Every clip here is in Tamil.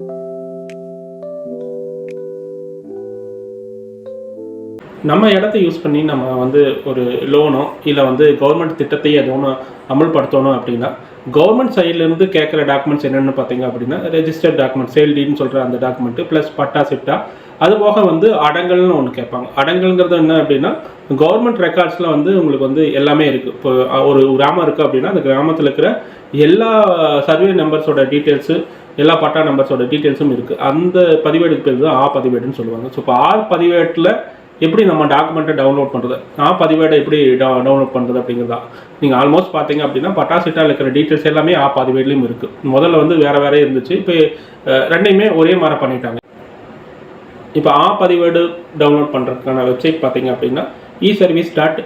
நம்ம இடத்த யூஸ் பண்ணி நம்ம வந்து ஒரு லோனோ இல்லை வந்து கவர்மெண்ட் திட்டத்தையே எது ஒன்று அமல்படுத்தணும் அப்படின்னா கவர்மெண்ட் சைட்லேருந்து கேட்குற டாக்குமெண்ட்ஸ் என்னென்னு பார்த்தீங்க அப்படின்னா ரெஜிஸ்டர்ட் டாக்குமெண்ட் சேல்டின்னு சொல்கிற அந்த டாக்குமெண்ட்டு ப்ளஸ் பட்டா சிட்டா அது போக வந்து அடங்கல்னு ஒன்று கேட்பாங்க. அடங்கல்ங்கிறது என்ன அப்படின்னா கவர்மெண்ட் ரெக்கார்ட்ஸில் வந்து உங்களுக்கு வந்து எல்லாமே இருக்குது இப்போ ஒரு கிராமம் இருக்குது அப்படின்னா அந்த கிராமத்தில் இருக்கிற எல்லா சர்வே நம்பர்ஸோட டீட்டெயில்ஸு எல்லா பட்டா நம்பர்ஸோட டீட்டெயில்ஸும் இருக்குது அந்த பதிவேடுக்கு பேர் தான் ஆ பதிவேடுன்னு சொல்லுவாங்க. ஸோ இப்போ ஆ பதிவேட்டில் எப்படி நம்ம டாக்குமெண்ட்டை டவுன்லோட் பண்ணுறது ஆ பதிவேடை எப்படி டவுன்லோட் பண்ணுறது அப்படிங்கிறதா? நீங்கள் ஆல்மோஸ்ட் பார்த்தீங்க அப்படின்னா பட்டா இருக்கிற டீட்டெயில்ஸ் எல்லாமே ஆ பதிவேட்லேயும் இருக்குது முதல்ல வந்து வேறு வேறே இருந்துச்சு. இப்போ ரெண்டையுமே ஒரே மாதிரி பண்ணிட்டாங்க. இப்போ ஆ பதிவேடு டவுன்லோட் பண்ணுறதுக்கான வெப்சைட் பார்த்தீங்க அப்படின்னா e service dot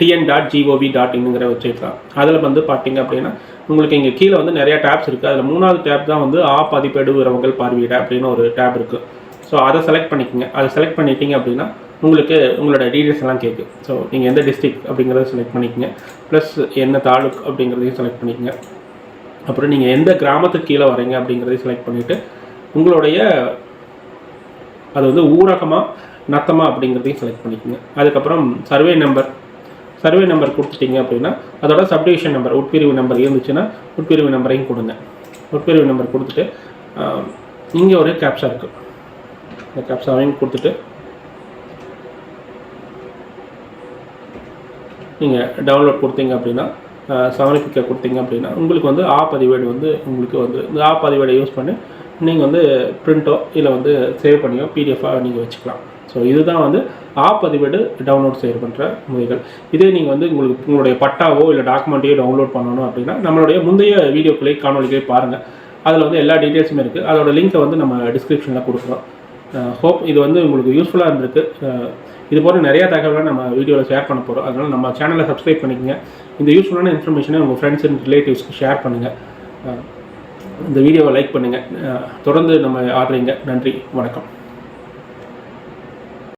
TN dot GOV dot இன்னுங்கிற website தான். அதில் வந்து பார்த்தீங்க அப்படின்னா உங்களுக்கு இங்கே கீழே வந்து நிறையா டேப்ஸ் இருக்குது அதில் மூணாவது டேப் தான் வந்து ஆ பதிப்பெடுகிறவங்கள் பார்வையிட அப்படின்னு ஒரு டேப் இருக்குது ஸோ அதை செலக்ட் பண்ணிக்கோங்க. அதை செலக்ட் பண்ணிட்டீங்க அப்படின்னா உங்களுக்கு உங்களோட டீட்டெயில்ஸ் எல்லாம் கேட்கும். ஸோ நீங்கள் எந்த டிஸ்ட்ரிக் அப்படிங்கிறத செலக்ட் பண்ணிக்கோங்க. ப்ளஸ் என்ன தாலுக் அப்படிங்கிறதையும் செலக்ட் பண்ணிக்கோங்க. அப்புறம் நீங்கள் எந்த கிராமத்துக்கு கீழே வரீங்க அப்படிங்கிறதையும் செலக்ட் பண்ணிவிட்டு உங்களுடைய அது வந்து ஊரகமாக நத்தமா அப்படிங்கிறதையும் செலக்ட் பண்ணிக்கோங்க. அதுக்கப்புறம் சர்வே நம்பர் சர்வே நம்பர் கொடுத்துட்டீங்க அப்படின்னா அதோட சப்டிவிஷன் நம்பர் உட்பிரிவு நம்பர் இருந்துச்சுன்னா உட்பிரிவு நம்பரையும் கொடுங்க. உட்பிரிவு நம்பர் கொடுத்துட்டு இங்கே ஒரு கேப்சா இருக்குது இந்த கேப்சாவையும் கொடுத்துட்டு நீங்கள் டவுன்லோட் கொடுத்தீங்க அப்படின்னா சமர்ப்பிக்க கொடுத்தீங்க அப்படின்னா உங்களுக்கு வந்து ஆ பதிவேடு வந்து உங்களுக்கு வந்து இந்த ஆ பதிவேடை யூஸ் பண்ணி நீங்கள் வந்து ப்ரிண்ட்டோ இல்லை வந்து சேவ் பண்ணியோ பிடிஎஃபாக நீங்கள் வச்சுக்கலாம். ஸோ இதுதான் வந்து ஆ பதிவேடு டவுன்லோட் செய்ய பண்ணுற முறைகள். இதே நீங்கள் வந்து உங்களுக்கு உங்களுடைய பட்டாவோ இல்லை டாக்குமெண்ட்டையோ டவுன்லோட் பண்ணணும் அப்படின்னா நம்மளுடைய முந்தைய வீடியோக்களை காணொலிகளை பாருங்கள் அதில் வந்து எல்லா டீட்டெயில்ஸுமே இருக்குது அதோட லிங்க்கை வந்து நம்ம டிஸ்கிரிப்ஷனில் கொடுக்குறோம். Uh, ஹோப் இது வந்து உங்களுக்கு யூஸ்ஃபுல்லாக இருந்திருக்கு. Uh, இது போல நிறைய தகவலை நம்ம வீடியோவில் ஷேர் பண்ண போகிறோம் அதனால் நம்ம சேனலை சப்ஸ்கிரைப் பண்ணிக்கங்க. இந்த யூஸ்ஃபுல்லான இன்ஃபர்மேஷனை உங்கள் ஃப்ரெண்ட்ஸ் அண்ட் ரிலேட்டிவ்ஸ்க்கு ஷேர் பண்ணுங்கள் இந்த வீடியோவை லைக் பண்ணுங்கள் uh, தொடர்ந்து நம்ம ஆடுறீங்க நன்றி. வணக்கம்.